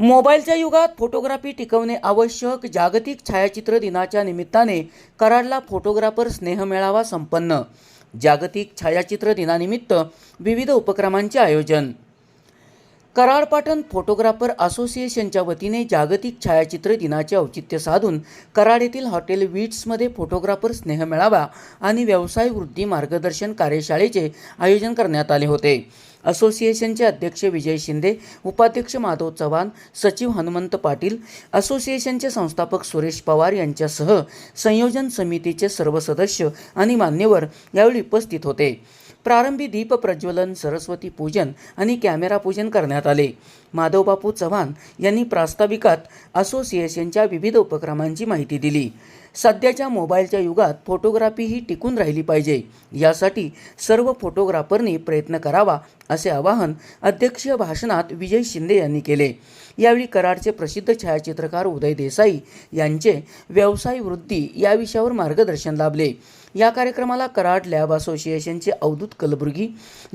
मोबाईलच्या युगात फोटोग्राफी टिकवणे आवश्यक. जागतिक छायाचित्र दिनाच्या निमित्ताने कराडला फोटोग्राफर स्नेहमेळावा संपन्न. जागतिक छायाचित्र दिनानिमित्त विविध उपक्रमांचे आयोजन कराड पाटण फोटोग्राफर असोसिएशनच्या वतीने जागतिक छायाचित्र दिनाचे औचित्य साधून कराड येथील हॉटेल वीट्समध्ये फोटोग्राफर स्नेह मेळावा आणि व्यवसाय वृद्धी मार्गदर्शन कार्यशाळेचे आयोजन करण्यात आले होते. असोसिएशनचे अध्यक्ष विजय शिंदे उपाध्यक्ष माधव चव्हाण सचिव हनुमंत पाटील असोसिएशनचे संस्थापक सुरेश पवार यांच्यासह संयोजन समितीचे सर्व सदस्य आणि मान्यवर यावेळी उपस्थित होते. प्रारंभी दीप प्रज्वलन सरस्वती पूजन आणि कॅमेरा पूजन करण्यात आले. माधवबापू चव्हाण यांनी प्रास्ताविकात असोसिएशनच्या विविध उपक्रमांची माहिती दिली. सध्याच्या मोबाईलच्या युगात फोटोग्राफी ही टिकून राहिली पाहिजे. यासाठी सर्व फोटोग्राफरनी प्रयत्न करावा असे आवाहन अध्यक्षीय भाषणात विजय शिंदे यांनी केले. यावेळी कराडचे प्रसिद्ध छायाचित्रकार उदय देसाई यांचे व्यवसाय वृद्धी या विषयावर मार्गदर्शन लाभले. या कार्यक्रमाला कराड लॅब असोसिएशनचे अवधूत कलबुर्गी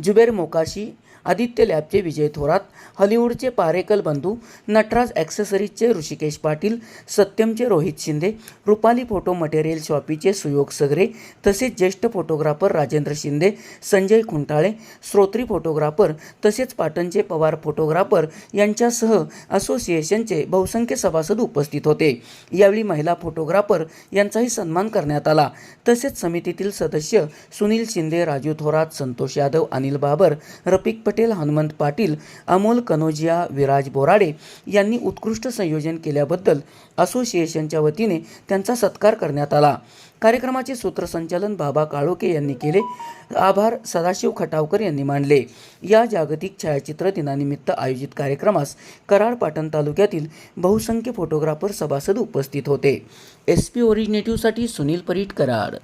जुबेर मोकाशी आदित्य लॅबचे विजय थोरात हॉलिवूडचे पारेकल बंधू नटराज ॲक्सेसरीजचे ऋषिकेश पाटील सत्यमचे रोहित शिंदे रुपाली फोटो मटेरियल शॉपीचे सुयोग सगरे तसेच ज्येष्ठ फोटोग्राफर राजेंद्र शिंदे संजय खुंटाळे श्रोत्री फोटोग्राफर तसेच पाटणचे पवार फोटोग्राफर यांच्यासह असोसिएशनचे बहुसंख्य सभासद उपस्थित होते. यावेळी महिला फोटोग्राफर यांचाही सन्मान करण्यात आला. तसेच समितीतील सदस्य सुनील शिंदे राजू थोरात संतोष यादव अनिल बाबर रफिक पटेल पटेल हनुमंत पाटील अमोल कनोजिया विराज बोराडे यांनी उत्कृष्ट संयोजन केल्याबद्दल असोसिएशनच्या वतीने त्यांचा सत्कार करण्यात आला. कार्यक्रमाचे सूत्रसंचालन बाबा काळोके यांनी केले. आभार सदाशिव खटावकर यांनी मानले. या जागतिक छायाचित्र दिनानिमित्त आयोजित कार्यक्रमास कराड पाटण तालुक्यातील बहुसंख्य फोटोग्राफर सभासद उपस्थित होते. एस पी ओरिजिनेटिव्हसाठी सुनील परीट कराड.